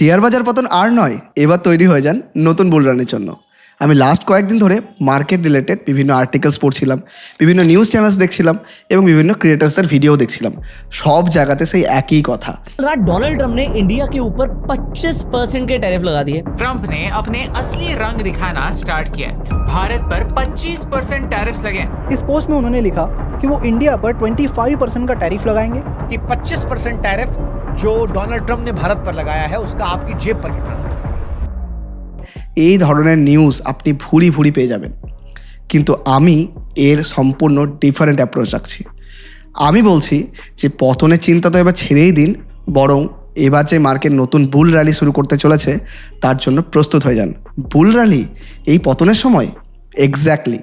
Share বাজার পতন আর নয় এবার তৈরি হয়ে যান নতুন বুলরানের জন্য। আমি লাস্ট কয়েকদিন ধরে মার্কেট রিলেটেড বিভিন্ন আর্টিকেলস পড়ছিলাম বিভিন্ন নিউজ চ্যানেলস দেখছিলাম এবং বিভিন্ন ক্রিয়েটার্সদের ভিডিও দেখছিলাম সব জায়গাতে সেই একই কথা रात डोनाल्ड ट्रंप ने इंडिया के ऊपर 25 परसेंट के टैरिफ लगा दिए ट्रंप ने अपने असली रंग दिखाना स्टार्ट किया भारत पर 25 परसेंट टैरिफ्स लगे हैं। इस पोस्ट में उन्होंने लिखा कि वो इंडिया पर 25 परसेंट का टैरिफ लगाएंगे कि 25 परसेंट टैरिफ जो डोनाल्ड ट्रंप ने भारत पर लगाया है उसका आपकी जेब पर कितना असर पड़ेगा এই ধরনের নিউজ আপনি ভুরি ভুরি পেয়ে যাবেন। কিন্তু আমি এর সম্পূর্ণ ডিফারেন্ট অ্যাপ্রোচ রাখছি। আমি বলছি যে পতনের চিন্তা তো এবার ছেড়েই দিন, বরং এবার যে মার্কেট নতুন বুল র্যালি শুরু করতে চলেছে, তার জন্য প্রস্তুত হয়ে যান। বুল র্যালি এই পতনের সময়? এক্স্যাক্টলি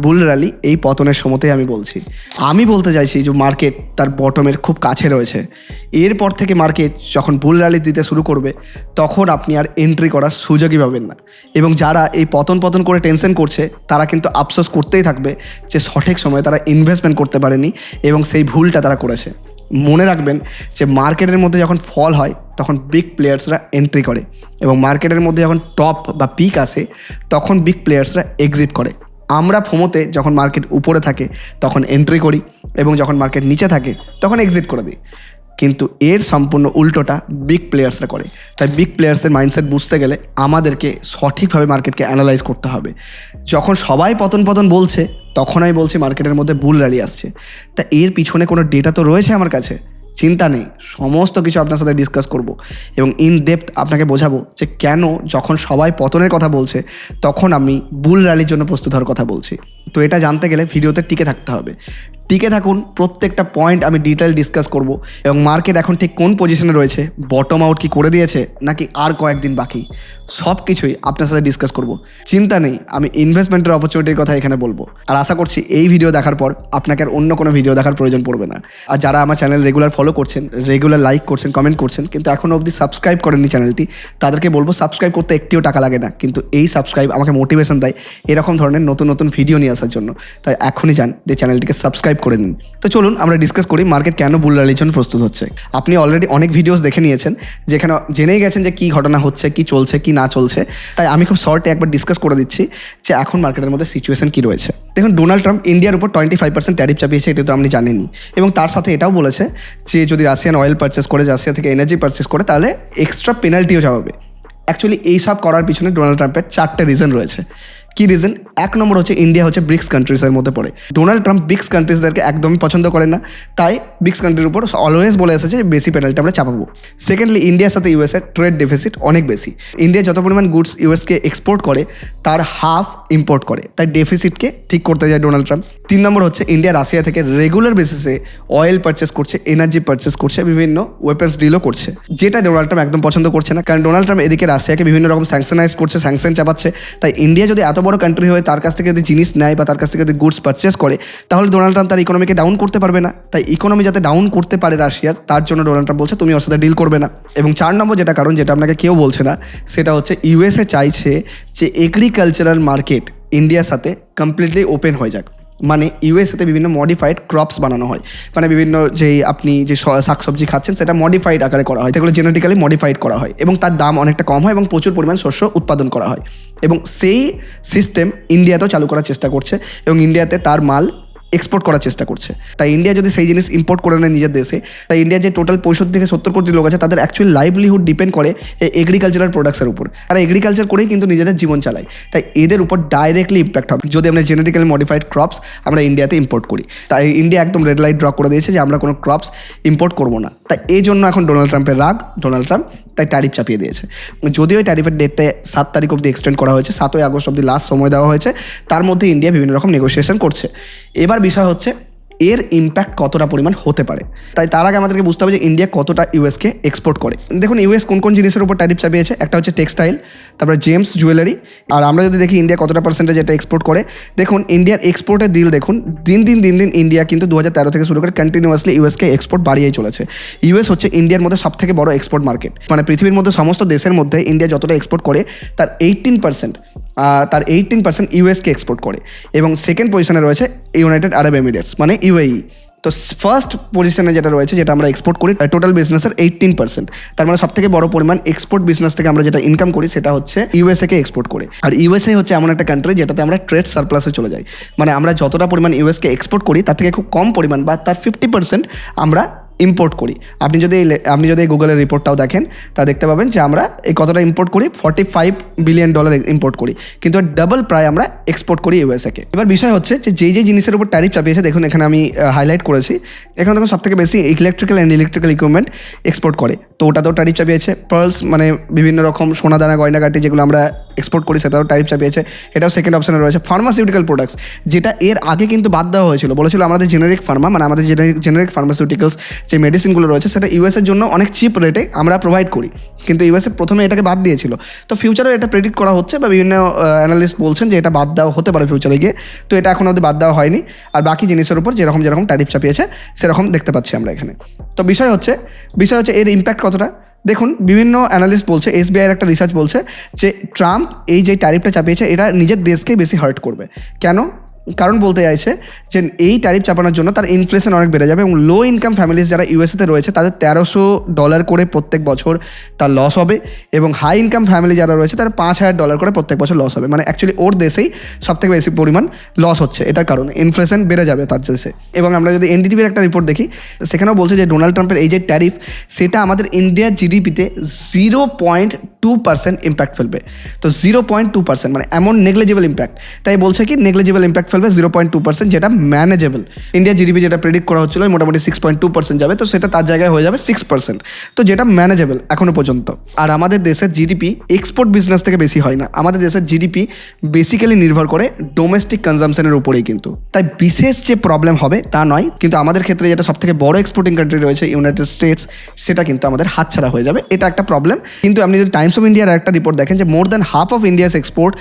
বুল র্যালি এই পতনের সময়তেই আমি বলছি। আমি বলতে চাইছি যে মার্কেট তার বটমের খুব কাছে রয়েছে। এরপর থেকে মার্কেট যখন বুল র্যালি দিতে শুরু করবে, তখন আপনি আর এন্ট্রি করার সুযোগই পাবেন না। এবং যারা এই পতন পতন করে টেনশন করছে, তারা কিন্তু আফসোস করতেই থাকবে যে সঠিক সময়ে তারা ইনভেস্টমেন্ট করতে পারেনি এবং সেই ভুলটা তারা করেছে। মনে রাখবেন যে মার্কেটের মধ্যে যখন ফল হয়, তখন বিগ প্লেয়ার্সরা এন্ট্রি করে এবং মার্কেটের মধ্যে যখন টপ বা পিক আসে, তখন বিগ প্লেয়ার্সরা এক্সিট করে। আমরা ফোমোতে যখন মার্কেট উপরে থাকে, তখন এন্ট্রি করি এবং যখন মার্কেট নিচে থাকে, তখন এক্সিট করে দিই। কিন্তু এর সম্পূর্ণ উল্টোটা বিগ প্লেয়ার্সরা করে। তাই বিগ প্লেয়ার্সদের মাইন্ডসেট বুঝতে গেলে আমাদেরকে সঠিকভাবে মার্কেটকে অ্যানালাইজ করতে হবে। যখন সবাই পতন পতন বলছে, তখন আমি বলছি মার্কেটের মধ্যে বুল র্যালি আসছে। তা এর পিছনে কোনো ডেটা তো রয়েছে আমার কাছে? চিন্তা নেই, সমস্ত কিছু আপনার সাথে ডিসকাস করব এবং ইন ডেপথ আপনাকে বোঝাবো যে কেন যখন সবাই পতনের কথা বলছে, তখন আমি বুল র্যালির জন্য প্রস্তুত হওয়ার কথা বলছি। তো এটা জানতে গেলে ভিডিওতে টিকে থাকতে হবে। টিকে থাকুন, প্রত্যেকটা পয়েন্ট আমি ডিটেল ডিসকাস করব। এবং মার্কেট এখন ঠিক কোন পজিশনে রয়েছে বটম আউট কি করে দিয়েছে, নাকি আর কয়েকদিন বাকি? সব কিছুই আপনার সাথে ডিসকাস করব। চিন্তা নেই, আমি ইনভেস্টমেন্টের অপরচুনিটির কথা এখানে বলব। আর আশা করছি এই ভিডিও দেখার পর আপনাকে আর অন্য কোনো ভিডিও দেখার প্রয়োজন পড়বে না। আর যারা আমার চ্যানেল রেগুলার ফলো করছেন রেগুলার লাইক করছেন কমেন্ট করছেন, কিন্তু এখনও অবধি সাবস্ক্রাইব করেননি চ্যানেলটি তাদেরকে বলব সাবস্ক্রাইব করতে একটিও টাকা লাগে না। কিন্তু এই সাবস্ক্রাইব আমাকে মোটিভেশন দেয় এরকম ধরনের নতুন নতুন ভিডিও নিয়ে আসার জন্য। তাই এখনই যান, যে চ্যানেলটিকে সাবস্ক্রাইব করে নিন তো চলুন আমরা ডিসকাস করি মার্কেট কেন বুল জন্য প্রস্তুত হচ্ছে। আপনি অলরেডি অনেক ভিডিওস দেখে নিয়েছেন, যেখানে জেনেই গেছেন যে কী ঘটনা হচ্ছে, কি চলছে, কি না চলছে। তাই আমি খুব শর্টে একবার ডিসকাস করে দিচ্ছি যে এখন মার্কেটের মধ্যে সিচুয়েশন কি রয়েছে। দেখুন ডোনাল্ড ট্রাম্প ইন্ডিয়ার উপর টোয়েন্টি ফাইভ পার্সেন্ট ট্যারিফ চাপিয়েছে, এটা তো আপনি জানেনই। এবং তার সাথে এটাও বলেছে যে যদি রাশিয়ান অয়েল পারচেস করে রাশিয়া থেকে এনার্জি পারচেস করে, তাহলে এক্সট্রা পেনাল্টিও চাপাবে অ্যাকচুয়ালি এইসব করার পিছনে ডোনাল্ড ট্রাম্পের চারটে রিজন রয়েছে। কি রিজন এক নম্বর হচ্ছে ইন্ডিয়া হচ্ছে ব্রিক্স কান্ট্রিজের মধ্যে পড়ে। ডোনাল্ড ট্রাম্প ব্রিক্স কান্ট্রিজদেরকে একদমই পছন্দ করেন না। তাই ব্রিক্স কান্ট্রির উপর অলওয়েজ বলে এসেছে বেশি পেনাল্টি আমরা চাপাবো। সেকেন্ডলি ইন্ডিয়ার সাথে ইউএসের ট্রেড ডেফিসিট অনেক বেশি। ইন্ডিয়া যত পরিমাণ গুডস ইউএসকে এক্সপোর্ট করে, তার হাফ ইম্পোর্ট করে। তাই ডেফিসিটকে ঠিক করতে যায় ডোনাল্ড ট্রাম্প তিন নম্বর হচ্ছে ইন্ডিয়া রাশিয়া থেকে রেগুলার বেসিসে অয়েল পারচেস করছে এনার্জি পারচেস করছে, বিভিন্ন ওয়েপন্স ডিলও করছে। যেটা ডোনাল্ড ট্রাম্প একদম পছন্দ করছে না, কারণ ডোনাল্ড ট্রাম্প এদিকে রাশিয়াকে বিভিন্ন রকম স্যাংশনাইজ করছে স্যাংশন চাপাচ্ছে। তাই ইন্ডিয়া যদি এত বড় কান্ট্রি হয়ে তার কাছ থেকে যদি জিনিস নেয় বা তার কাছ থেকে যদি গুডস পারচেস করে, তাহলে ডোনাল্ড ট্রাম্প তার ইকোনমিকে ডাউন করতে পারবে না। তাই ইকোনমি যাতে ডাউন করতে পারে রাশিয়ার তার জন্য ডোনাল্ড ট্রাম্প বলছে, তুমি ওর সাথে ডিল করবে না। এবং চার নম্বর যেটা কারণ, যেটা আপনাকে কেউ বলছে না, সেটা হচ্ছে ইউএসএ চাইছে যে এগ্রিকালচারাল মার্কেট ইন্ডিয়ার সাথে কমপ্লিটলি ওপেন হয়ে যাক। মানে ইউএসএতে বিভিন্ন মডিফাইড ক্রপস বানানো হয়। মানে বিভিন্ন যেই আপনি যে শাকসবজি খাচ্ছেন, সেটা মডিফাইড আকারে করা হয়। সেগুলো জেনেটিক্যালি মডিফাইড করা হয় এবং তার দাম অনেকটা কম হয় এবং প্রচুর পরিমাণ শস্য উৎপাদন করা হয়। এবং সেই সিস্টেম ইন্ডিয়াতেও চালু করার চেষ্টা করছে এবং ইন্ডিয়াতে তার মাল এক্সপোর্ট করার চেষ্টা করছে। তাই ইন্ডিয়া যদি সেই জিনিস ইম্পোর্ট করে নেয় নিজের দেশে, তাই ইন্ডিয়া যে টোটাল পঁয়ষট্টি থেকে সত্তর কোটি লোক আছে, তাদের অ্যাকচুয়াল লাইভলিহুড ডিপেন্ড করে এই এগ্রিকালচারাল প্রোডাক্টসের উপর। তারা এগ্রিকালচার করেই কিন্তু নিজেদের জীবন চালায়। তাই এদের উপর ডাইরেক্টলি ইম্প্যাক্ট হবে। যদি আমরা জেনেটিক্যালি মডিফাইড ক্রপস আমরা ইন্ডিয়াতে ইম্পোর্ট করি, তাই ইন্ডিয়া একদম রেড লাইট ড্র করে দিয়েছে যে আমরা কোনো ক্রপস ইম্পোর্ট করব না। তাই এই জন্য এখন ডোনাল্ড ট্রাম্পের রাগ ডোনাল্ড ট্রাম্প তাই ট্যারিফ চাপিয়ে দিয়েছে। যদিও ট্যারিফের ডেটটা সাত তারিখ অবধি এক্সটেন্ড করা হয়েছে, সাতই আগস্ট অবধি লাস্ট সময় দেওয়া হয়েছে, তার মধ্যে ইন্ডিয়া বিভিন্ন রকম নেগোসিয়েশন করছে। এবার বিষয় হচ্ছে, এর ইম্প্যাক্ট কতটা পরিমাণ হতে পারে? তাই তার আগে আমাদেরকে বুঝতে হবে যে ইন্ডিয়া কতটা ইউএসকে এক্সপোর্ট করে। দেখুন ইউএস কোন কোন জিনিসের উপর ট্যারিফ চাপিয়েছে? একটা হচ্ছে টেক্সটাইল তারপরে জেমস জুয়েলারি আর আমরা যদি দেখি ইন্ডিয়া কতটা পার্সেন্টেজ এটা এক্সপোর্ট করে, দেখুন ইন্ডিয়ার এক্সপোর্টের দিল দেখুন, দিন দিন দিন দিন ইন্ডিয়া কিন্তু দু হাজার তেরো থেকে শুরু করে কন্টিনিউয়াসলি ইউএসকে এক্সপোর্ট বাড়িয়েই চলেছে। ইউএস হচ্ছে ইন্ডিয়ার মধ্যে সব থেকে বড় এক্সপোর্ট মার্কেট মানে পৃথিবীর মধ্যে সমস্ত দেশের মধ্যে ইন্ডিয়া যতটা এক্সপোর্ট করে, তার এইটিন পার্সেন্ট তার এইটিন পার্সেন্ট ইউএসকে এক্সপোর্ট করে। এবং সেকেন্ড পজিশনে রয়েছে ইউনাইটেড আরব এমিরেটস মানে ইউএই তো ফার্স্ট পজিশনে যেটা রয়েছে, যেটা আমরা এক্সপোর্ট করি টোটাল বিজনেসের এইটিন পার্সেন্ট তার মানে সব থেকে বড় পরিমাণ এক্সপোর্ট বিজনেস থেকে আমরা যেটা ইনকাম করি, সেটা হচ্ছে ইউএসএ কে এক্সপোর্ট করে। আর ইউএসএ হচ্ছে এমন একটা কান্ট্রি যেটাতে আমরা ট্রেড সারপ্লাসে চলে যাই। মানে আমরা যতটা পরিমাণ ইউএসকে এক্সপোর্ট করি, তার থেকে খুব কম পরিমাণ বা তার ফিফটি পার্সেন্ট আমরা ইম্পোর্ট করি। আপনি যদি আপনি যদি এই গুগলের রিপোর্টটাও দেখেন, তা দেখতে পাবেন যে আমরা এই কতটা ইম্পোর্ট করি? Forty five billion dollar import করি। কিন্তু ডাবল প্রায় আমরা এক্সপোর্ট করি ইউএসএকে এবার বিষয় হচ্ছে যে, যেই যেই জিনিসের উপর ট্যারিফ চাপিয়েছে, দেখুন এখানে আমি হাইলাইট করেছি। এখানে দেখুন সব থেকে বেশি electrical and electrical equipment export করে। তো ওটাতেও ট্যারিফ চাপিয়েছে। পার্লস মানে বিভিন্ন রকম সোনা দানা, গয়নাগাটি যেগুলো আমরা এক্সপোর্ট করি সেটাও ট্যারিফ চাপিয়েছে। এটাও সেকেন্ড অপশনে রয়েছে। ফার্মাসিউটিক্যাল প্রোডাক্টস যেটা এর আগে কিন্তু বাদ দেওয়া হয়েছিল। বলেছিল আমাদের জেনারিক ফার্মা মানে আমাদের জেনারিক ফার্মাসিউটিক্যালস যে মেডিসিনগুলো রয়েছে, সেটা ইউএসের জন্য অনেক চিপ রেটে আমরা প্রোভাইড করি। কিন্তু ইউএসএ প্রথমে এটাকে বাদ দিয়েছিল। তো ফিউচারেও এটা প্রেডিক্ট করা হচ্ছে বা বিভিন্ন অ্যানালিস্ট বলছেন যে এটা বাদ দেওয়া হতে পারে ফিউচারে গিয়ে। তো এটা এখন অবধি বাদ দেওয়া হয়নি। আর বাকি জিনিসের উপর যেরকম যেরকম ট্যারিফ চাপিয়েছে, সেরকম দেখতে পাচ্ছি আমরা এখানে। তো বিষয় হচ্ছে বিষয় হচ্ছে এর ইম্প্যাক্ট কতটা? দেখুন, বিভিন্ন অ্যানালিস্ট বলছে এসবিআইয়ের একটা রিসার্চ বলছে যে ট্রাম্প এই যে ট্যারিফটা চাপিয়েছে, এটা নিজের দেশকেই বেশি হার্ট করবে। কেন? কারণ বলতে চাইছে যে এই ট্যারিফ চাপানোর জন্য তার ইনফ্লেশন অনেক বেড়ে যাবে এবং লো ইনকাম ফ্যামিলিজ যারা ইউএসএতে রয়েছে, তাদের তেরোশো ডলার করে প্রত্যেক বছর তার লস হবে এবং হাই ইনকাম ফ্যামিলি যারা রয়েছে, তার পাঁচ হাজার ডলার করে প্রত্যেক বছর লস হবে। মানে অ্যাকচুয়ালি ওর দেশেই সব থেকে বেশি পরিমাণ লস হচ্ছে এটার কারণে। ইনফ্লেশন বেড়ে যাবে তার দেশে। এবং আমরা যদি এনডিটিভির একটা রিপোর্ট দেখি, সেখানেও বলছে যে ডোনাল্ড ট্রাম্পের এই যে ট্যারিফ সেটা আমাদের ইন্ডিয়ার জিডিপিতে zero point two percent impact ফেলবে। তো জিরো পয়েন্ট টু পার্সেন্ট মানে এমন নেগলিজেবল ইম্প্যাক্ট তাই বলছে কি নেগলিজেবল ইম্প্যাক্ট ফেলবে জিরো পয়েন্ট টু পার্সেন্ট যেটা ম্যানেজেবল ইন্ডিয়া জিডিপি যেটা প্রেডিক্ট করা হচ্ছিল মোটামুটি সিক্স পয়েন্ট টু পার্সেন্ট যাবে, তো সেটা তার জায়গায় হয়ে যাবে সিক্স পার্সেন্ট তো যেটা ম্যানেজেবল এখনও পর্যন্ত। আর আমাদের দেশের জিডিপি এক্সপোর্ট বিজনেস থেকে বেশি হয় না। আমাদের দেশের জিডিপি বেসিক্যালি নির্ভর করে ডোমেস্টিক কনজামশনের উপরেই কিন্তু। তাই বিশেষ যে প্রবলেম হবে তা নয়, কিন্তু আমাদের ক্ষেত্রে যেটা সব থেকে বড় এক্সপোর্টিং কান্ট্রি রয়েছে ইউনাইটেড স্টেটস সেটা কিন্তু আমাদের হাতছাড়া হয়ে যাবে। এটা একটা প্রবলেম কিন্তু আপনি যদি টাইমস অফ ইন্ডিয়ার একটা রিপোর্ট দেখেন যে more than half of India's export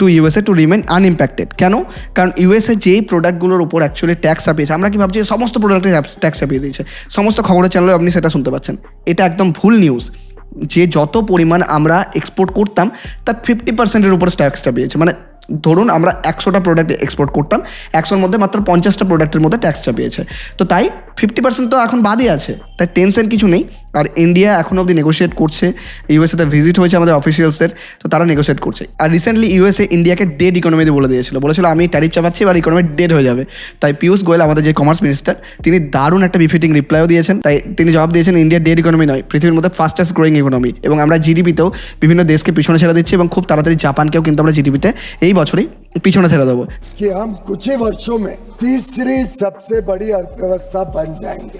to USA to remain unimpacted কেন? কারণ ইউএসএ যেই প্রোডাক্টগুলোর উপর অ্যাকচুয়ালি ট্যাক্স চাপিয়েছে আমরা কি ভাবছি সমস্ত প্রোডাক্টে ট্যাক্স চাপিয়ে দিয়েছে। সমস্ত খবরের চ্যানেলে আপনি সেটা শুনতে পাচ্ছেন। এটা একদম ভুল নিউজ যে যত পরিমাণ আমরা এক্সপোর্ট করতাম, তার ফিফটি পার্সেন্টের উপর ট্যাক্স চাপিয়েছে মানে ধরুন আমরা একশোটা প্রোডাক্ট এক্সপোর্ট করতাম, একশোর মধ্যে মাত্র পঞ্চাশটা প্রোডাক্টের মধ্যে ট্যাক্স চাপিয়েছে। তো তাই ফিফটি পার্সেন্ট তো এখন বাদই আছে, তাই টেনশন কিছু নেই। আর ইন্ডিয়া এখন অবধি নেগোশিয়েট করছে ইউএসএতে ভিজিট হয়েছে আমাদের অফিসিয়ালসদের তো তারা নেগোশিয়েট করছে। আর রিসেন্টলি ইউএসএ ইন্ডিয়াকে ডেড ইকোনমিতে বলে দিয়েছিল। বলেছিল, আমি ট্যারিফ চাপাচ্ছি, এবার ইকোনমি ডেড হয়ে যাবে। তাই পীয়ূষ গোয়েল আমাদের যে কমার্স মিনিস্টার তিনি দারুণ একটা বিফিটিং রিপ্লাইও দিয়েছেন। তাই তিনি জবাব দিয়েছেন ইন্ডিয়া ডেড ইকোনমি নয়, পৃথিবীর মধ্যে ফাস্টেস্ট গ্রোয়িং ইকোনমি এবং আমরা জিডিপিতেও বিভিন্ন দেশকে পিছনে ছেড়ে দিচ্ছি এবং খুব তাড়াতাড়ি জাপানকেও কিন্তু আমরা জিডিপিতে এই বছরে পিছনে ছেড়ে দেবো। কি হাম কিছু বর্ষো মে তিসরি সবচেয়ে বড় অর্থব্যবস্থা বন যাएंगे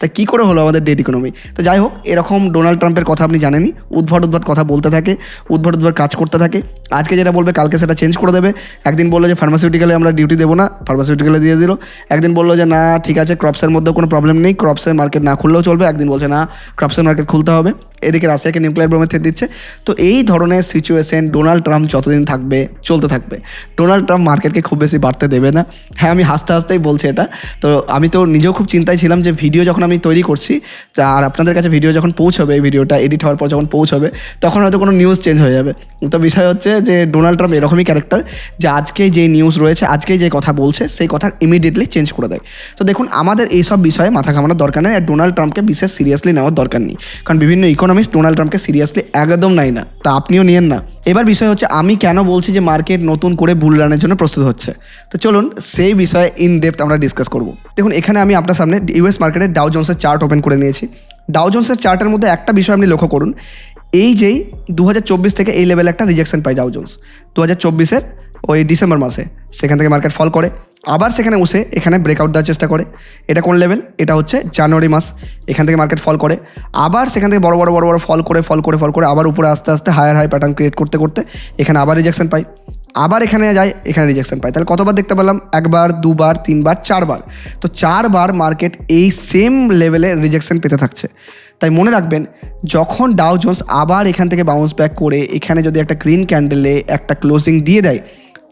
তা কী করে হলো আমাদের ডেট ইকোনমি তো যাই হোক এরকম ডোনাল্ড ট্রাম্পের কথা আপনি জানেনই। উদ্ভট উদ্ভট কথা বলতে থাকে উদ্ভট উদ্ভট কাজ করতে থাকে। আজকে যেটা বলবে কালকে সেটা চেঞ্জ করে দেবে। একদিন বলল যে ফার্মাসিউটিক্যালে আমরা ডিউটি দেবো না ফার্মাসিউটিক্যালে দিয়ে দিল। একদিন বলল যে না ঠিক আছে ক্রপসের মধ্যে কোনো প্রবলেম নেই ক্রপসের মার্কেট না খুললেও চলবে। একদিন বলছে না ক্রপসের মার্কেট খুলতে হবে। এদিকে রাশিয়াকে নিউক্লিয়ার বোমে থেত দিচ্ছে। তো এই ধরনের সিচুয়েশন ডোনাল্ড ট্রাম্প যতদিন থাকবে, চলতে থাকবে। ডোনাল্ড ট্রাম্প মার্কেটকে খুব বেশি বাড়তে দেবে না। হ্যাঁ আমি হাসতে হাসতেই বলছি এটা। তো আমি তো নিজেও খুব চিন্তায় ছিলাম যে ভিডিও যখন আমি তৈরি করছি আর আপনাদের কাছে ভিডিও যখন পৌঁছবে, এই ভিডিওটা এডিট হওয়ার পর যখন পৌঁছবে, তখন হয়তো কোনো নিউজ চেঞ্জ হয়ে যাবে। তো বিষয় হচ্ছে যে ডোনাল্ড ট্রাম্প এরকমই ক্যারেক্টার যে আজকে যে নিউজ রয়েছে, আজকে যে কথা বলছে, সেই কথা ইমিডিয়েটলি চেঞ্জ করে দেয়। তো দেখুন, আমাদের এইসব বিষয়ে মাথা ঘামানোর দরকার নেই আর ডোনাল্ড ট্রাম্পকে বিশেষ সিরিয়াসলি নেওয়ার দরকার নেই। কারণ বিভিন্ন ইকোনমিস্ট ডোনাল্ড ট্রাম্পকে সিরিয়াসলি একদম নাই না, তা আপনিও নিয়েন না। এবার বিষয় হচ্ছে, আমি কেন বলছি যে মার্কেট নতুন করে বুল রানের জন্য প্রস্তুত হচ্ছে? তো চলুন, সেই বিষয়ে ইন ডেপথ আমরা ডিসকাস করব। দেখুন, এখানে আমি আপনার সামনে ইউএস মার্কেটের ডাউ জোন্সের চার্ট ওপেন করে নিয়েছি। ডাউ জোন্সের চার্টের মধ্যে একটা বিষয় আপনি লক্ষ্য করুন। এই যেই দু হাজার চব্বিশ থেকে এই লেভেলে একটা রিজেকশন পাই ডাউ জোন্স দু হাজার চব্বিশের ওই ডিসেম্বর মাসে, সেখান থেকে মার্কেট ফল করে। আবার সেখানে বসে এখানে ব্রেকআউট দেওয়ার চেষ্টা করে। এটা কোন লেভেল এটা হচ্ছে জানুয়ারি মাস, এখান থেকে মার্কেট ফল করে। আবার সেখান থেকে বড় বড় বড় বড় ফল করে ফল করে ফল করে, আবার উপরে আস্তে আস্তে হায়ার হাই প্যাটার্ন ক্রিয়েট করতে করতে এখানে আবার রিজেকশন পাই। আবার এখানে যায় এখানে রিজেকশন পাই। তাহলে কতবার দেখতে পেলাম? একবার, দুবার, তিনবার, চারবার। তো চারবার মার্কেট এই সেম লেভেলে রিজেকশন পেতে থাকছে। তাই মনে রাখবেন, যখন ডাও জোন্স আবার এখান থেকে বাউন্স ব্যাক করে, এখানে যদি একটা গ্রিন ক্যান্ডেলে একটা ক্লোজিং দিয়ে দেয়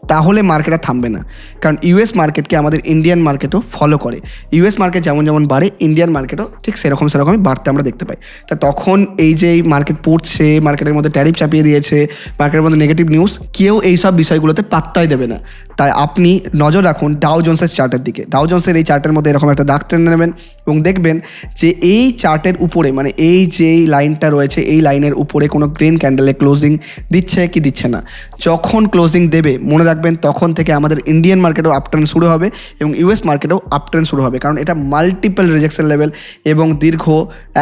তাহলে মার্কেটটা থামবে না। কারণ ইউএস মার্কেটকে আমাদের ইন্ডিয়ান মার্কেটও ফলো করে। ইউএস মার্কেট যেমন যেমন বাড়ে ইন্ডিয়ান মার্কেটও ঠিক সেরকম সেরকমই বাড়তে আমরা দেখতে পাই। তা তখন এই যে মার্কেট পড়ছে মার্কেটের মধ্যে ট্যারিফ চাপিয়ে দিয়েছে মার্কেটের মধ্যে নেগেটিভ নিউজ কেউ এই সব বিষয়গুলোতে পাত্তাই দেবে না। তাই আপনি নজর রাখুন ডাও জোন্সের চার্টের দিকে। ডাও জোন্সের এই চার্টের মধ্যে এরকম একটা টেনে নেবেন এবং দেখবেন যে এই চার্টের উপরে মানে এই যে লাইনটা রয়েছে, এই লাইনের উপরে কোনো গ্রিন ক্যান্ডেলে ক্লোজিং দিচ্ছে কি দিচ্ছে না। যখন ক্লোজিং দেবে, মনে রাখবেন তখন থেকে আমাদের ইন্ডিয়ান মার্কেটেও আপট্রেন্ড শুরু হবে এবং ইউএস মার্কেটেও আপট্রেন্ড শুরু হবে। কারণ এটা মাল্টিপল রিজেকশন লেভেল এবং দীর্ঘ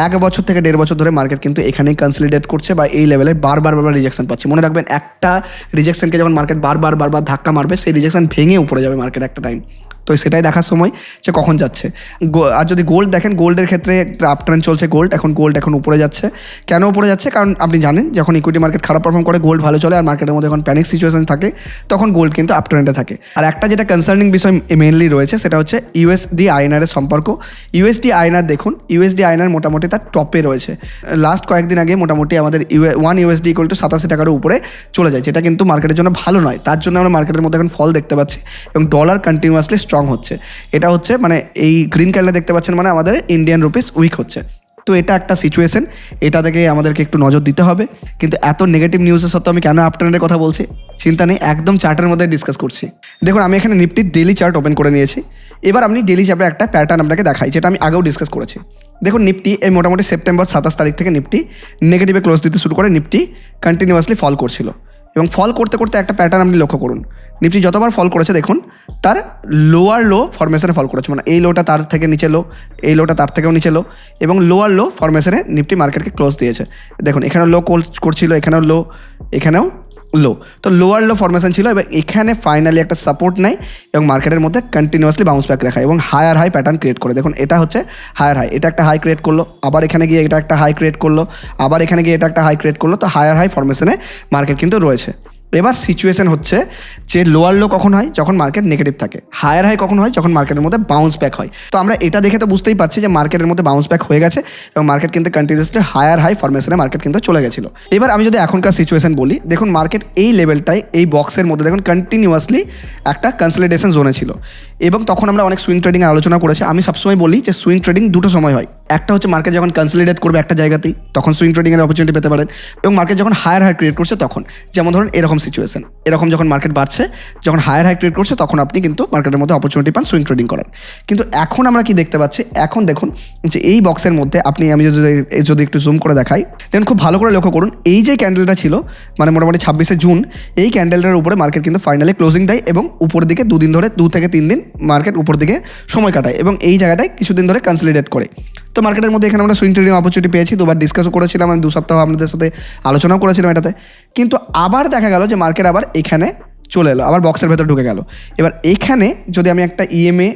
এক বছর থেকে দেড় বছর ধরে মার্কেট কিন্তু এখানেই কনসলিডেট করছে বা এই লেভেলে বারবার বারবার রিজেকশন পাচ্ছে। মনে রাখবেন একটা রিজেকশনকে যখন মার্কেট বারবার বারবার ধাক্কা মারবে, সেই রিজেকশন ভেঙে উপরে যাবে মার্কেট একটা টাইম তো সেটাই দেখার সময় যে কখন যাচ্ছে। আর যদি গোল্ড দেখেন গোল্ডের ক্ষেত্রে একটা আপ ট্রেন্ড চলছে গোল্ড এখন গোল্ড এখন উপরে যাচ্ছে। কেন উপরে যাচ্ছে? কারণ আপনি জানেন, যখন ইকুইটি মার্কেট খারাপ পারফর্ম করে গোল্ড ভালো চলে, আর মার্কেটের মধ্যে যখন প্যানিক সিচুয়েশন থাকে, তখন গোল্ড কিন্তু আপ ট্রেন্ডে থাকে। আর একটা যেটা কনসার্নিং বিষয় মেনলি রয়েছে, সেটা হচ্ছে ইউএসডি আইনারের সম্পর্ক। ইউএসডি আইনার দেখুন ইউএসডি আইনার মোটামুটি তার টপে রয়েছে। লাস্ট কয়েকদিন আগে মোটামুটি আমাদের ইউএ ওয়ান ইউএসডি ইকুয়াল টু সাতাশি টাকার উপরে চলে যায়, যেটা কিন্তু মার্কেটের জন্য ভালো নয়। তার জন্য আমরা মার্কেটের মধ্যে এখন ফল দেখতে পাচ্ছি এবং ডলার কন্টিনিউয়াসলি স্ট্রং হচ্ছে। এটা হচ্ছে মানে এই গ্রিন কালার দেখতে পাচ্ছেন মানে আমাদের ইন্ডিয়ান রুপিস উইক হচ্ছে। তো এটা একটা সিচুয়েশন এটা থেকে আমাদেরকে একটু নজর দিতে হবে। কিন্তু এত নেগেটিভ নিউজের সত্ত্বেও আমি কেন আপট্রেন্ডের কথা বলছি? চিন্তা নেই, একদম চার্টের মধ্যে ডিসকাস করছি। দেখুন, আমি এখানে নিফটির ডেলি চার্ট ওপেন করে নিয়েছি। এবার আপনি ডেলি চার্টে একটা প্যাটার্ন আপনাকে দেখাই, যেটা আমি আগেও ডিসকাস করেছি। দেখুন নিফটি এই মোটামুটি সেপ্টেম্বর সাতাশ তারিখ থেকে নিফটি নেগেটিভে ক্লোজ দিতে শুরু করে নিফটি কন্টিনিউয়াসলি ফল করছিল। এবং ফল করতে করতে একটা প্যাটার্ন আপনি লক্ষ্য করুন। নিফটি যতবার ফল করেছে, দেখুন, তার লোয়ার লো ফরমেশনে ফল করেছে। মানে এই লোটা তার থেকে নিচে লো এই লোটা তার থেকেও নিচে লো এবং লোয়ার লো ফরমেশনে নিফটি মার্কেটকে ক্লোজ দিয়েছে। দেখুন, এখানেও লো করছিল, এখানেও লো এখানেও লো তো লোয়ার লো ফরমেশন ছিল এবং এখানে ফাইনালি একটা সাপোর্ট নেয়, এবং মার্কেটের মধ্যে কন্টিনিউয়াসলি বাউন্স ব্যাক দেখায়, এবং হায়ার হাই প্যাটার্ন ক্রিয়েট করে। দেখুন, এটা হচ্ছে হায়ার হাই এটা একটা হাই ক্রিয়েট করল, আবার এখানে গিয়ে এটা একটা হাই ক্রিয়েট করল, আবার এখানে গিয়ে এটা একটা হাই ক্রিয়েট করল, তো হায়ার হাই ফরমেশনে মার্কেট কিন্তু রয়েছে। এবার সিচুয়েশন হচ্ছে যে লোয়ার লো কখন হয়? যখন মার্কেট নেগেটিভ থাকে। হায়ার হাই কখন হয়? যখন মার্কেটের মধ্যে বাউন্স ব্যাক হয়। তো আমরা এটা দেখে তো বুঝতেই পারছি যে মার্কেটের মধ্যে বাউন্স ব্যাক হয়ে গেছে এবং মার্কেট কিন্তু কন্টিনিউসলি হায়ার হাই ফরমেশনে মার্কেট কিন্তু চলে গেছিল। এবার আমি যদি এখনকার সিচুয়েশন বলি, দেখুন মার্কেট এই লেভেলটায় এই বক্সের মধ্যে দেখুন কন্টিনিউয়াসলি একটা কনসলিডেশন জোনে ছিল। এবং তখন আমরা অনেক সুইং ট্রেডিং আলোচনা করেছি। আমি সবসময় বলি যে সুইং ট্রেডিং দুটো সময় হয়। একটা হচ্ছে মার্কেট যখন কনসলিডেট করবে একটা জায়গাতেই, তখন সুইং ট্রেডিংয়ের অপরচুনিটি পেতে পারেন। এবং মার্কেট যখন হায়ার হাই ক্রিয়েট করছে তখন, যেমন ধরুন এরকম সিচুয়েশন এরকম যখন মার্কেট বাড়ছে, যখন হায়ার হাই ক্রিয়েট করছে, তখন আপনি কিন্তু মার্কেটের মধ্যে অপরচুনিটি পান সুইং ট্রেডিং করার। কিন্তু এখন আমরা কি দেখতে পাচ্ছি? এখন দেখুন যে এই বক্সের মধ্যে আপনি, আমি যদি যদি একটু জুম করে দেখাই দেখুন খুব ভালো করে লক্ষ্য করুন, এই যে ক্যান্ডেলটা ছিল মানে মোটামুটি ছাব্বিশে জুন, এই ক্যান্ডেলটার উপরে মার্কেট কিন্তু ফাইনালি ক্লোজিং দেয় এবং উপরের দিকে দুদিন ধরে, দু থেকে তিন দিন মার্কেট উপর দিকে সময় কাটায় এবং এই জায়গাটায় কিছুদিন ধরে কনসলিডেট করে। তো মার্কেটের মধ্যে এখানে আমরা সুইং ট্রেডিং অপরচুনিটি পেয়েছি, দুবার ডিসকাসও করেছিলাম, আমি দু সপ্তাহ আপনাদের সাথে আলোচনাও করেছিলাম এটাতে। কিন্তু আবার দেখা গেল যে মার্কেট আবার এখানে চলে এলো, আবার বক্সের ভেতর ঢুকে গেল। এবার এখানে যদি আমি একটা ইএমএ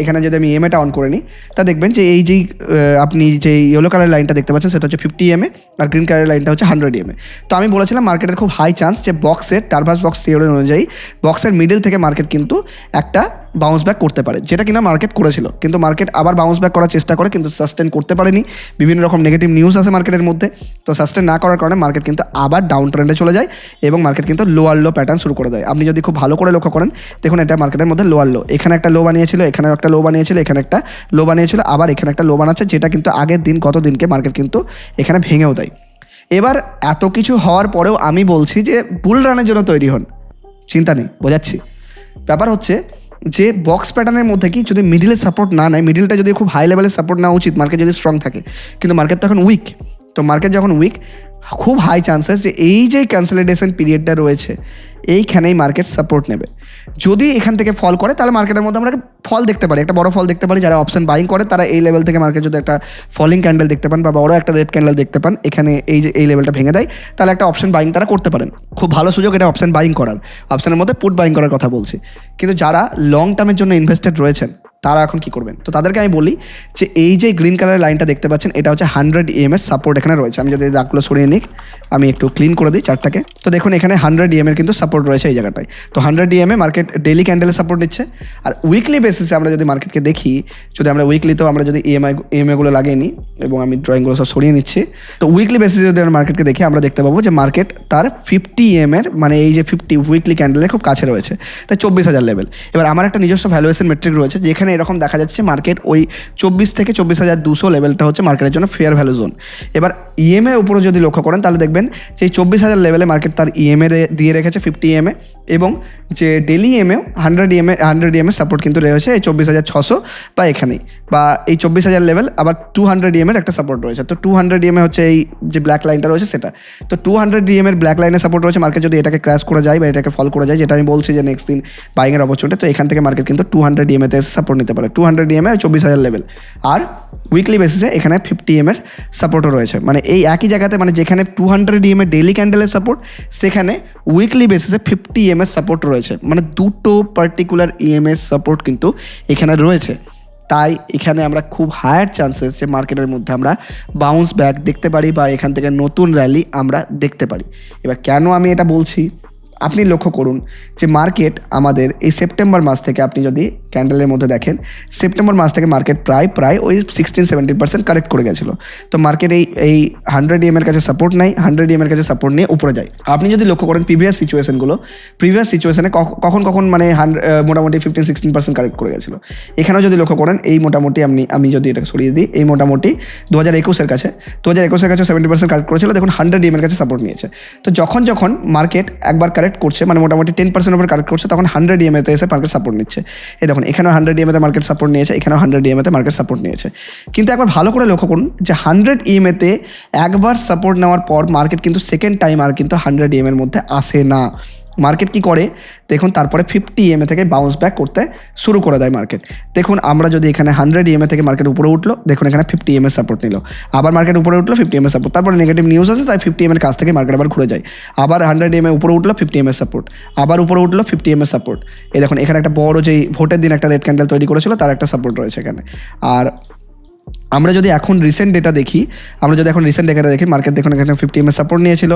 এখানে যদি আমি ইএমএটা অন করে নিই, তা দেখবেন যে এই যেই আপনি যে ইয়েলো কালার লাইনটা দেখতে পাচ্ছেন, সেটা হচ্ছে ফিফটি এমএ আর গ্রিন কালার লাইনটা হচ্ছে হান্ড্রেড এমএ তো আমি বলেছিলাম মার্কেটের খুব হাই চান্স যে বক্সের টার্ভাস বক্স থিওরি অনুযায়ী বক্সের মিডিল থেকে মার্কেট কিন্তু একটা বাউন্স ব্যাক করতে পারে, যেটা কিনা মার্কেট করেছিল। কিন্তু মার্কেট আবার বাউন্স ব্যাক করার চেষ্টা করে, কিন্তু সাস্টেন করতে পারেনি। বিভিন্ন রকম নেগেটিভ নিউজ আছে মার্কেটের মধ্যে। তো সাস্টেন না করার কারণে মার্কেট কিন্তু আবার ডাউন ট্রেন্ডে চলে যায় এবং মার্কেট কিন্তু লোয়ার লো প্যাটার্ন শুরু করে দেয়। আপনি যদি খুব ভালো করে লক্ষ্য করেন, দেখুন এটা মার্কেটের মধ্যে লোয়ার লো এখানে একটা লো বানিয়েছিল, এখানে একটা লো বানিয়েছিল, এখানে একটা লো বানিয়েছিল, আবার এখানে একটা লো বানাচ্ছে, যেটা কিন্তু আগের দিন গত দিনকে মার্কেট কিন্তু এখানে ভেঙেও দেয়। এবার এত কিছু হওয়ার পরেও আমি বলছি যে বুল রানের জন্য তৈরি হন। চিন্তা নেই, বোঝাচ্ছি। ব্যাপার হচ্ছে যে বক্স প্যাটার্নের মধ্যে কি যদি মিডিলে সাপোর্ট না নেয় মিডিলটা যদি খুব হাই লেভেলের সাপোর্ট নেওয়া উচিত মার্কেট যদি স্ট্রং থাকে। কিন্তু মার্কেট তো এখন উইক তো মার্কেট যখন উইক খুব হাই চান্সেস যে এই যে ক্যান্সেলিডেশন পিরিয়ডটা রয়েছে, এইখানেই মার্কেট সাপোর্ট নেবে। যদি এখান থেকে ফল করে, তাহলে মার্কেটের মধ্যে আমরা ফল দেখতে পারি, একটা বড় ফল দেখতে পারি। যারা অপশন বাইং করে, তারা এই লেভেল থেকে মার্কেট যদি একটা ফলিং ক্যান্ডেল দেখতে পান বা বড় একটা রেড ক্যান্ডেল দেখতে পান, এখানে এই যে, এই লেভেলটা ভেঙে দেয়, তাহলে একটা অপশন বাইং তারা করতে পারেন। খুব ভালো সুযোগ এটা অপশন বাইং করার। অপশনের মধ্যে পুট বাইং করার কথা বলছি। কিন্তু যারা লং টার্মের জন্য ইনভেস্টেড রয়েছেন, তারা এখন কি করবেন? তো তাদেরকে আমি বলি যে, এই যে গ্রিন কালারের লাইনটা দেখতে পাচ্ছেন, এটা হচ্ছে হান্ড্রেড ইএমএস সাপোর্ট এখানে রয়েছে। আমি যদি দাগগুলো সরিয়ে নিই আমি একটু ক্লিন করে দিই চারটাকে। তো দেখুন, এখানে হান্ড্রেড ইএমের কিন্তু সাপোর্ট রয়েছে এই জায়গাটায়। তো হান্ড্রেড ইএমএ মার্কেট ডেলি ক্যান্ডেলে সাপোর্ট নিচ্ছে। আর উইকলি বেসিসে আমরা যদি মার্কেটকে দেখি, যদি আমরা উইকলিতেও আমরা যদি ইএমআই ইএমআইগুলো লাগিয়ে নিই, এবং আমি ড্রয়িংগুলো সব সরিয়ে নিচ্ছি, তো উইকলি বেসিসে যদি আমরা মার্কেটকে দেখি, আমরা দেখতে পাবো যে মার্কেট তার ফিফটি এর মানে এই যে ফিফটি উইকলি ক্যান্ডেলের খুব কাছে রয়েছে। তাই চব্বিশ হাজার লেভেল এবার আমার একটা নিজস্ব ভ্যালুয়েশন মেট্রিক রয়েছে, যেখানে এরকম দেখা যাচ্ছে মার্কেট ওই চব্বিশ থেকে চব্বিশ হাজার দুশো লেভেলটা হচ্ছে মার্কেটের জন্য ফেয়ার ভ্যালু জোন এবার ইএমএ উপরে যদি লক্ষ্য করেন, তাহলে দেখবেন রাখবেন যে চব্বিশ হাজার লেভেলে মার্কেট তার ইএমএ দিয়ে রেখেছে ফিফটি ইএমএ এবং যে daily EMA hundred EMA hundred EMA support কিন্তু রয়েছে এই চব্বিশ হাজার ছশো বা এখানেই বা এই চব্বিশ হাজার লেভেল আবার টু হান্ড্রেড ইএমের একটা সাপোর্ট রয়েছে তো টু হান্ড্রেড ইএমএ হচ্ছে এই যে ব্ল্যাক লাইনটা রয়েছে সেটা তো টু হান্ড্রেড ডিএমের ব্ল্যাক লাইনে সাপোর্ট রয়েছে মার্কেট যদি এটাকে ক্র্যাশ করে যায় বা এটাকে ফল করে যায় যেটা আমি বলছি যে নেক্সট দিন বাইংয়ের অপরচুনিটি তো এখান থেকে মার্কেট কিন্তু টু হান্ড্রেড ডিএমএতে এসে সাপোর্ট নিতে পারে টু হান্ড্রেড ডিএমএ চব্বিশ হাজার লেভেল আর উইকলি বেসিসে এখানে ফিফটি এম এর সাপোর্টও রয়েছে মানে এই একই জায়গাতে মানে যেখানে টু হান্ড্রেড ডিএম এর ডেলি ক্যান্ডেলের সাপোর্ট সেখানে উইকলি বেসিসে ফিফটি ইএমএস সাপোর্ট রয়েছে। মানে দুটো পার্টিকুলার ইএমএস সাপোর্ট কিন্তু এখানে রয়েছে। তাই এখানে আমরা খুব হায়ার চান্সেস যে মার্কেটের মধ্যে আমরা বাউন্স ব্যাক দেখতে পারি বা এখান থেকে নতুন র্যালি আমরা দেখতে পারি। এবার কেন আমি এটা বলছি? আপনি লক্ষ্য করুন যে মার্কেট আমাদের এই সেপ্টেম্বর মাস থেকে আপনি যদি ক্যান্ডেলের মধ্যে দেখেন, সেপ্টেম্বর মাস থেকে মার্কেট প্রায় প্রায় ওই সিক্সটিন সেভেন্টিন পার্সেন্ট কারেক্ট করে গেছিল। তো মার্কেট এই এই হান্ড্রেড এর কাছে সাপোর্ট নাই হান্ড্রেড এর কাছে সাপোর্ট নিয়ে উপরে যায়। আপনি যদি লক্ষ্য করেন প্রিভিয়াস সিচুয়েশনগুলো প্রিভিয়াস সিচুয়েশনে কখন কখন মানে মোটামুটি ফিফটিন সিক্সটিন পার্সেন্ট কারেক্ট করে গেছিল। এখানেও যদি লক্ষ্য করেন, এই মোটামুটি আপনি, আমি যদি এটা সরিয়ে দিই, এই মোটামুটি দু হাজার একুশের কাছে দু হাজার একুশের কাছে সেভেন্টি পার্সেন্ট কারেক্ট করেছিল। দেখুন হান্ড্রেড এর কাছে সাপোর্ট নিয়েছে। তো যখন যখন মার্কেট একবার কারেক্ট করছে মানে মোটামুটি টেন পার্সেন্ট উপর কারেক্ট করছে, তখন হান্ড্রেড ইএমএতে এসে মার্কেট সাপোর্ট নিচ্ছে। এই দেখুন, এখানেও হান্ড্রেড ইএমএতে মার্কেট সাপোর্ট নিয়েছে, এখানেও হান্ড্রেড ইএমএতে মার্কেট সাপোর্ট নিয়েছে। কিন্তু একবার ভালো করে লক্ষ্য করুন যে হান্ড্রেড ইএমএতে একবার সাপোর্ট নেওয়ার পর মার্কেট কিন্তু সেকেন্ড টাইম আর কিন্তু হান্ড্রেড ইএমএর মধ্যে আসে না। মার্কেট কি করে? দেখুন, তারপরে ফিফটি ইএমএ থেকে বাউন্স ব্যাক করতে শুরু করে দেয় মার্কেট দেখুন, আমরা যদি এখানে হান্ড্রেড ইএমএ থেকে মার্কেট উপরে উঠল, দেখুন, এখানে ফিফটি ইএমএ সাপোর্ট নিল। আবার মার্কেট উপরে উঠল ফিফটি এমএ সাপোর্ট তারপরে নেগেটিভ নিউজ আছে তাই ফিফটি এমএর কাছ থেকে মার্কেট আবার ঘুরে যায়। আবার হান্ড্রেড ইএমএ উপরে উঠল ফিফটি এমএ সাপোর্ট আবার উপরে উঠল ফিফটি এমএ সাপোর্ট এই দেখুন, এখানে একটা বড় যেই ভোটের দিন একটা রেড ক্যান্ডেল তৈরি করেছিল, তার একটা সাপোর্ট রয়েছে এখানে। আর আমরা যদি এখন রিসেন্ট ডেটা দেখি, আমরা যদি এখন রিসেন্ট ডেটা দেখি মার্কেট দেখুন, এখানে ফিফটি এমএ সাপোর্ট নিয়েছিল।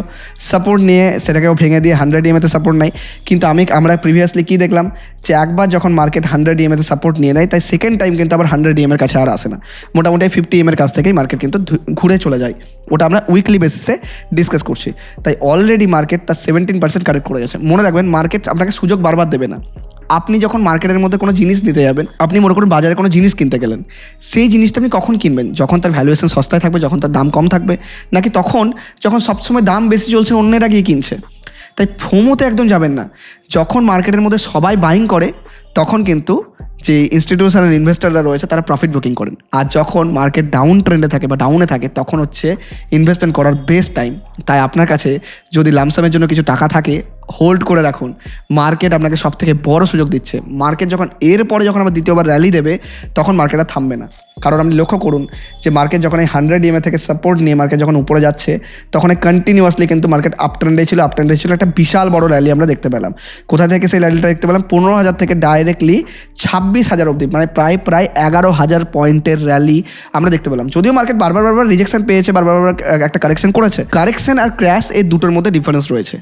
সাপোর্ট নিয়ে সেটাকেও ভেঙে দিয়ে হান্ড্রেড এম এতে সাপোর্ট নাই। কিন্তু আমি, আমরা প্রিভিয়াসলি কী দেখলাম? যে একবার যখন মার্কেট হান্ড্রেড ইএমএতে সাপোর্ট নিয়ে নেয়, তাই সেকেন্ড টাইম কিন্তু আবার হান্ড্রেড ইএমের কাছে আর আসে না। মোটামুটি ফিফটি এমের কাছ থেকেই মার্কেট কিন্তু ঘুরে চলে যায়। ওটা আমরা উইকলি বেসিসে ডিসকাস করছি। তাই অলরেডি মার্কেট তার সেভেন্টিন পার্সেন্ট কারেক্ট করে গেছে। মনে রাখবেন মার্কেট আপনাকে সুযোগ বারবার দেবে না। আপনি যখন মার্কেটের মধ্যে কোনো জিনিস নিতে যাবেন, আপনি মনে করুন বাজারে কোনো জিনিস কিনতে গেলেন, সেই জিনিসটা আপনি কখন কিনবেন? যখন তার ভ্যালুয়েশন সস্তায় থাকবে, যখন তার দাম কম থাকবে, নাকি তখন, যখন সবসময় দাম বেশি চলছে, অন্যেরা গিয়ে কিনছে? তাই ফোমোতে একদম যাবেন না। যখন মার্কেটের মধ্যে সবাই বাইং করে, তখন কিন্তু যে ইনস্টিটিউশনাল ইনভেস্টাররা রয়েছে, তারা প্রফিট বুকিং করেন। আর যখন মার্কেট ডাউন ট্রেন্ডে থাকে বা ডাউনে থাকে, তখন হচ্ছে ইনভেস্টমেন্ট করার বেস্ট টাইম তাই আপনার কাছে যদি লামসামের জন্য কিছু টাকা থাকে হোল্ড করে রাখুন। মার্কেট আপনাকে সব থেকে বড় সুযোগ দিচ্ছে। মার্কেট যখন এরপরে যখন আবার দ্বিতীয়বার র্যালি দেবে, তখন মার্কেট আর থামবে না। কারণ আপনি লক্ষ্য করুন যে মার্কেট যখন এই হান্ড্রেড ইএমএ থেকে সাপোর্ট নিয়ে মার্কেট যখন উপরে যাচ্ছে, তখন কন্টিনিউয়াসলি কিন্তু মার্কেট আপ ট্রেন্ডে ছিল আপ ট্রেন্ডে ছিল। একটা বিশাল বড় র্যালি আমরা দেখতে পেলাম। কোথা থেকে সেই র্যালিটা দেখতে পেলাম? পনেরো হাজার থেকে ডাইরেক্টলি ছাব্বিশ হাজার অবধি মানে প্রায় প্রায় এগারো হাজার পয়েন্টের র্যালি আমরা দেখতে পেলাম। যদিও মার্কেট বারবার বারবার রিজেকশন পেয়েছে, বারবার বারবার একটা কারেকশন করেছে। কারেকশন আর ক্র্যাশ এই দুটোর মধ্যে ডিফারেন্স রয়েছে।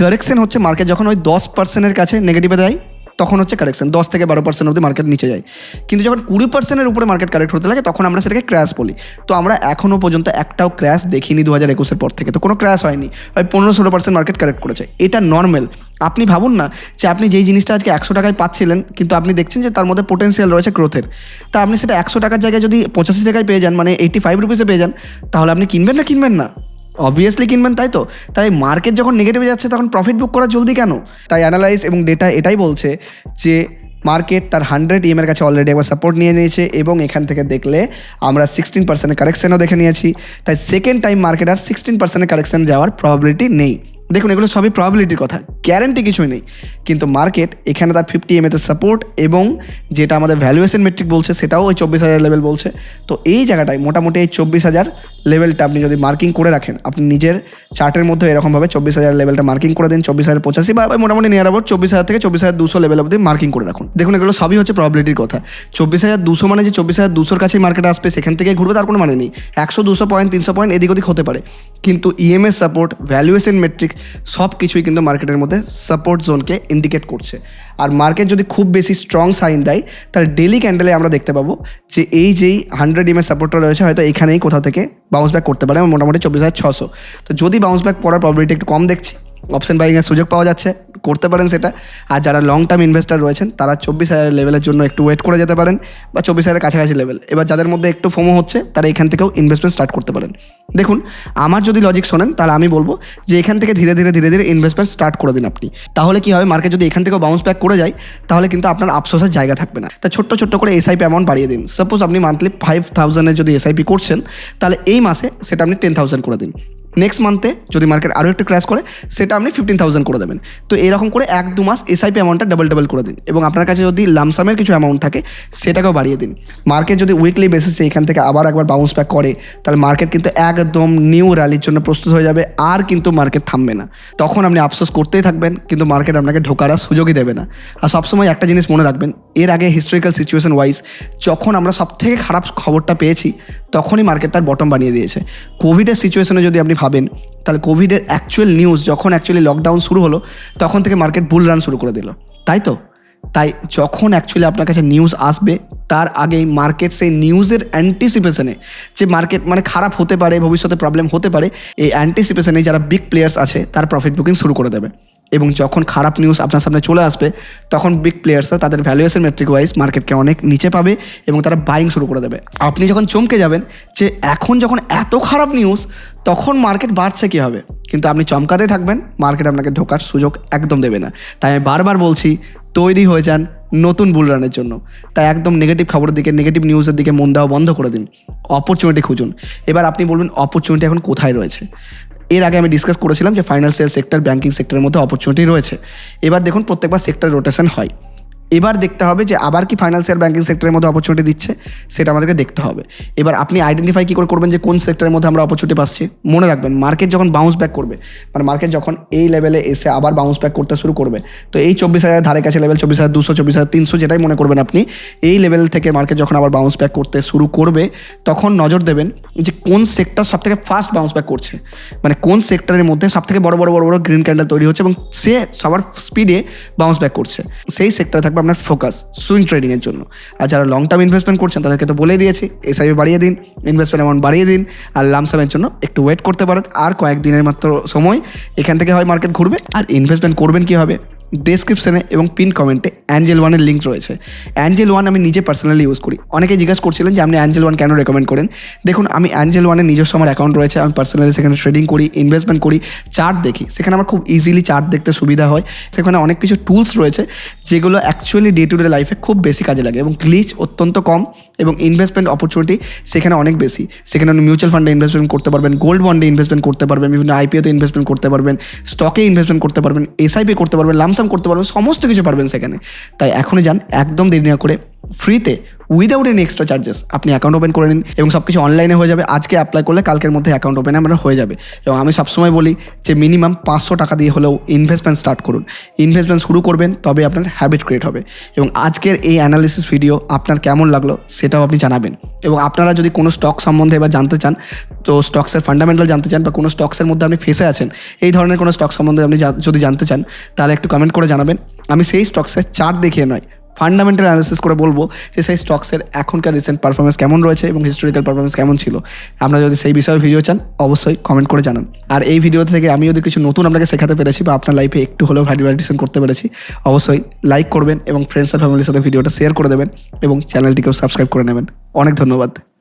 কারেকশন হচ্ছে মার্কেট যখন ওই দশ পার্সেন্টের কাছে নেগেটিভে দেয় তখন হচ্ছে কারেকশন দশ থেকে বারো পার্সেন্ট অবধি মার্কেট নিচে যায়। কিন্তু যখন কুড়ি পার্সেন্টের উপরে মার্কেট কারেক্ট হতে লাগে, তখন আমরা সেটাকে ক্র্যাশ বলি। তো আমরা এখনও পর্যন্ত একটাও ক্র্যাশ দেখিনি দু হাজার একুশের পর থেকে। তো কোনো ক্র্যাশ হয়নি। ওই পনেরো ষোলো পার্সেন্ট মার্কেট কারেক্ট করেছে। এটা নর্মাল আপনি ভাবুন না যে আপনি যেই জিনিসটা আজকে একশো টাকায় পাচ্ছিলেন, কিন্তু আপনি দেখছেন যে তার মধ্যে পোটেন্সিয়াল রয়েছে গ্রোথের তা আপনি সেটা একশো টাকার জায়গায় যদি পঁচাশি টাকায় পেয়ে যান মানে এইটি ফাইভ রুপিসে পেয়ে যান, তাহলে আপনি কিনবেন না কিনবেন না? অবভিয়াসলি কিনবেন, তাই তো? তাই মার্কেট যখন নেগেটিভে যাচ্ছে, তখন প্রফিট বুক করা জলদি কেন? তাই অ্যানালাইজ এবং ডেটা এটাই বলছে যে মার্কেট তার হান্ড্রেড ইএমের কাছে অলরেডি একবার সাপোর্ট নিয়ে নিয়েছে এবং এখান থেকে দেখলে আমরা সিক্সটিন পার্সেন্টের কারেকশনও দেখে নিয়েছি। তাই সেকেন্ড টাইম মার্কেট আর সিক্সটিন পার্সেন্টের কারেকশন যাওয়ার প্রবাবিলিটি নেই। দেখুন, এগুলো সবই প্রবাবিলিটির কথা। গ্যারেন্টি কিছুই নেই। কিন্তু মার্কেট এখানে তার ফিফটি এমএতে সাপোর্ট এবং যেটা আমাদের ভ্যালুয়েশন মেট্রিক বলছে, সেটাও ওই চব্বিশ হাজার লেভেল বলছে। তো এই জায়গাটায় মোটামুটি এই চব্বিশ হাজার লেভেলটা আপনি যদি মার্কিং করে রাখেন, আপনি নিজের চার্টের মধ্যে এরকমভাবে চব্বিশ হাজার লেভেলটা মার্কিং করে দিন, চব্বিশ হাজার পঁচাশি বা মোটামুটি নিয়ার অ্যাবাউট চব্বিশ হাজার থেকে চব্বিশ হাজার দুশো লেভেল অবধি মার্কিং করে রাখুন। দেখুন, এগুলো সবই হচ্ছে প্রবাবিলিটির কথা। চব্বিশ হাজার দুশো মানে যে চব্বিশ হাজার দুশোর কাছেই মার্কেট আসবে, সেখান থেকে ঘুরবে, তার কোনো মানে নেই। একশো, দুশো পয়েন্ট তিনশো পয়েন্ট এদিক ওদিক হতে পারে। কিন্তু ইএমএস সাপোর্ট ভ্যালুয়েশন মেট্রিক সব কিছুই কিন্তু মার্কেটের মধ্যে সাপোর্ট জোনকে ইন্ডিকেট করছে। আর মার্কেট যদি খুব বেশি স্ট্রং সাইন দেয়, তাহলে ডেলি ক্যান্ডেলে আমরা দেখতে পাবো যে এই যেই হান্ড্রেড ইমের সাপোর্টটা রয়েছে, হয়তো এখানেই কোথাও থেকে বাউন্স ব্যাক করতে পারে, মোটামুটি চব্বিশ হাজার ছশো তো যদি বাউন্স ব্যাক পড়ার প্রবলিটি একটু কম দেখছি অপশন বাইংয়ের সুযোগ পাওয়া যাচ্ছে, করতে পারেন সেটা। আর যারা লং টার্ম ইনভেস্টার রয়েছেন, তারা চব্বিশ হাজার লেভেলের জন্য একটু ওয়েট করে যেতে পারেন বা চব্বিশ হাজারের কাছাকাছি লেভেল এবার যাদের মধ্যে একটু ফোমো হচ্ছে, তারা এখান থেকেও ইনভেস্টমেন্ট স্টার্ট করতে পারেন। দেখুন, আমার যদি লজিক শোনেন, তাহলে আমি বলব যে এখান থেকে ধীরে ধীরে ধীরে ধীরে ইনভেস্টমেন্ট স্টার্ট করে দিন আপনি। তাহলে কি হবে? মার্কেট যদি এখান থেকেও বাউন্স ব্যাক করে যায়, তাহলে কিন্তু আপনার আফসোসের জায়গা থাকবে না। তা ছোট্ট ছোট্ট করে এসআইপি অ্যামাউন্ট বাড়িয়ে দিন। সাপোজ আপনি মান্থলি ফাইভ থাউজেন্ডের যদি এসআইপি করছেন, তাহলে এই মাসে সেটা আপনি টেন থাউজেন্ড করে দিন। নেক্সট মান্থে যদি মার্কেট আরও একটু ক্র্যাশ করে, সেটা আপনি ফিফটিন থাউজেন্ড করে দেবেন। তো এরকম করে এক, দু মাস এসআইপি অ্যামাউন্টটা ডাবল ডাবল করে দিন এবং আপনার কাছে যদি লামসামের কিছু অ্যামাউন্ট থাকে, সেটাকেও বাড়িয়ে দিন। মার্কেট যদি উইকলি বেসিসে এখান থেকে আবার একবার বাউন্স ব্যাক করে, তাহলে মার্কেট কিন্তু একদম নিউ র্যালির জন্য প্রস্তুত হয়ে যাবে, আর কিন্তু মার্কেট থামবে না। তখন আপনি আফসোস করতেই থাকবেন, কিন্তু মার্কেট আপনাকে ঢোকার সুযোগই দেবে না। আর সবসময় একটা জিনিস মনে রাখবেন এর আগে হিস্টোরিক্যাল সিচুয়েশন ওয়াইজ যখন আমরা সবথেকে খারাপ খবরটা পেয়েছি, তখনই মার্কেট তার বটম বানিয়ে দিয়েছে। কোভিডের সিচুয়েশনে যদি আপনি ভাবেন, তাহলে কোভিডের অ্যাকচুয়াল নিউজ যখন অ্যাকচুয়ালি লকডাউন শুরু হলো, তখন থেকে মার্কেট বুল রান শুরু করে দিল। তাই তো? তাই যখন অ্যাকচুয়ালি আপনার কাছে নিউজ আসবে, তার আগেই মার্কেট সেই নিউজের অ্যান্টিসিপেশনে যে মার্কেট মানে খারাপ হতে পারে, ভবিষ্যতে প্রবলেম হতে পারে, এই অ্যান্টিসিপেশনে যারা বিগ প্লেয়ার্স আছে, তার প্রফিট বুকিং শুরু করে দেবে। এবং যখন খারাপ নিউজ আপনার সামনে চলে আসবে, তখন বিগ প্লেয়ার্সরা তাদের ভ্যালুয়েশন মেট্রিক ওয়াইজ মার্কেটকে অনেক নিচে পাবে এবং তারা বাইং শুরু করে দেবে। আপনি যখন চমকে যাবেন যে এখন যখন এত খারাপ নিউজ তখন মার্কেট বাড়ছে কী হবে কিন্তু আপনি চমকাতে থাকবেন মার্কেট আপনাকে ঢোকার সুযোগ একদম দেবে না। তাই আমি বারবার বলছি, তৈরি হয়ে যান নতুন বুল রানের জন্য। তাই একদম নেগেটিভ খবরের দিকে নেগেটিভ নিউজের দিকে মন দেওয়া বন্ধ করে দিন। অপরচুনিটি খুঁজুন। এবার আপনি বলবেন অপরচুনিটি এখন কোথায় রয়েছে? এর আগে আমি ডিসকাস করেছিলাম যে ফাইন্যান্সিয়াল সেক্টর ব্যাঙ্কিং সেক্টরের মধ্যে অপরচুনিটি রয়েছে। এবার দেখুন প্রত্যেকবার সেক্টর রোটেশন হয়। এবার দেখতে হবে যে আবার কি ফাইন্যান্সিয়াল ব্যাঙ্কিং সেক্টরের মধ্যে অপরচুনিটি দিচ্ছে, সেটা আমাদেরকে দেখতে হবে। এবার আপনি আইডেন্টিফাই কী করে করবেন যে কোন সেক্টরের মধ্যে আমরা অপরচুনিটি পাচ্ছি, মনে রাখবেন মার্কেট যখন বাউন্স ব্যাক করবে মানে মার্কেট যখন এই লেভেলে এসে আবার বাউন্স ব্যাক করতে শুরু করবে, তো এই চব্বিশ হাজার ধারে কাছে লেভেল চব্বিশ হাজার দুশো, চব্বিশ হাজার তিনশো যেটাই মনে করবেন আপনি, এই লেভেল থেকে মার্কেট যখন আবার বাউন্স ব্যাক করতে শুরু করবে, তখন নজর দেবেন যে কোন সেক্টর সব থেকে ফাস্ট বাউন্স ব্যাক করছে। মানে কোন সেক্টরের মধ্যে সব থেকে বড় বড় বড় বড় গ্রিন ক্যান্ডেল তৈরি হচ্ছে এবং সে সবার স্পিডে বাউন্স ব্যাক করছে। সেই সেক্টরে থাকবে আপনার ফোকাস সুইং ট্রেডিংয়ের জন্য। আর যারা লং টার্ম ইনভেস্টমেন্ট করছেন, তাদেরকে তো বলেই দিয়েছি এসআইপি বাড়িয়ে দিন ইনভেস্টমেন্ট অ্যামাউন্ট বাড়িয়ে দিন, আর লামসামের জন্য একটু ওয়েট করতে পারেন। আর কয়েকদিনের মাত্র সময় এখান থেকে হয় মার্কেট ঘুরবে, আর ইনভেস্টমেন্ট করবেন কীভাবে? ডেসক্রিপশনে এবং পিন কমেন্টে অ্যাঞ্জেল ওয়ানের লিঙ্ক রয়েছে। অ্যাঞ্জেল ওয়ান আমি নিজে পার্সোনালি ইউজ করি। অনেকে জিজ্ঞাসা করছিলেন যে আপনি অ্যাঞ্জেল ওয়ান কেন রেকমেন্ড করেন? দেখুন, আমি অ্যাঞ্জেল ওয়ানের নিজস্ব আমার অ্যাকাউন্ট রয়েছে, আমি পার্সোনালি সেখানে ট্রেডিং করি ইনভেস্টমেন্ট করি চার্ট দেখি। সেখানে আমার খুব ইজিলি চার্ট দেখতে সুবিধা হয়। সেখানে অনেক কিছু টুলস রয়েছে, যেগুলো অ্যাকচুয়ালি ডে টু ডে লাইফে খুব বেশি কাজে লাগে এবং গ্লিচ অত্যন্ত কম এবং ইনভেস্টমেন্ট অপরচুনিটি সেখানে অনেক বেশি। সেখানে আপনি মিউচুয়াল ফান্ডে ইনভেস্টমেন্ট করতে পারবেন গোল্ড বন্ডে ইনভেস্টমেন্ট করতে পারবেন, বিভিন্ন আইপিওতে ইনভেস্টমেন্ট করতে পারবেন স্টকে ইনভেস্টমেন্ট করতে পারবেন এসআইপি করতে পারবেন লামসাম করতে পারবেন সমস্ত কিছু পারবেন সেখানে। তাই এখনই যান একদম দেরি না করে ফ্রিতে উইদাউট এনি এক্সট্রা চার্জেস আপনি অ্যাকাউন্ট ওপেন করে নিন এবং সব কিছু অনলাইনে হয়ে যাবে। আজকে অ্যাপ্লাই করলে কালকের মধ্যে অ্যাকাউন্ট ওপেন আমরা হয়ে যাবে। এবং আমি সবসময় বলি যে মিনিমাম পাঁচশো টাকা দিয়ে হলেও ইনভেস্টমেন্ট স্টার্ট করুন। ইনভেস্টমেন্ট শুরু করবেন, তবে আপনার হ্যাবিট ক্রিয়েট হবে। এবং আজকের এই অ্যানালিসিস ভিডিও আপনার কেমন লাগল সেটাও আপনি জানাবেন। এবং আপনারা যদি কোনো স্টক সম্বন্ধে এবার জানতে চান, তো স্টকসের ফান্ডামেন্টাল জানতে চান বা কোনো স্টকসের মধ্যে আপনি ফেসে আছেন, এই ধরনের কোনো স্টক সম্বন্ধে আপনি যদি জানতে চান, তাহলে একটু কমেন্ট করে জানাবেন। আমি সেই স্টকসের চার্ট দেখিয়ে নয় ফান্ডামেন্টাল অ্যানালিসিস করে বলব যে সেই স্টকসের এখনকার রিসেন্ট পারফরমেন্স কেমন রয়েছে এবং হিস্টোরিক্যাল পারফরমেন্স কেমন ছিল। আপনারা যদি সেই বিষয়ে ভিডিও চান, অবশ্যই কমেন্ট করে জানান। আর এই ভিডিও থেকে আমি যদি কিছু নতুন আপনাকে শেখাতে পেরেছি বা আপনার লাইফে একটু হলেও ভ্যালু অ্যাডিশন করতে পেরেছি, অবশ্যই লাইক করবেন এবং ফ্রেন্ডস আর ফ্যামিলির সাথে ভিডিওটা শেয়ার করে দেবেন এবং চ্যানেলটিকেও সাবস্ক্রাইব করে নেবেন। অনেক ধন্যবাদ।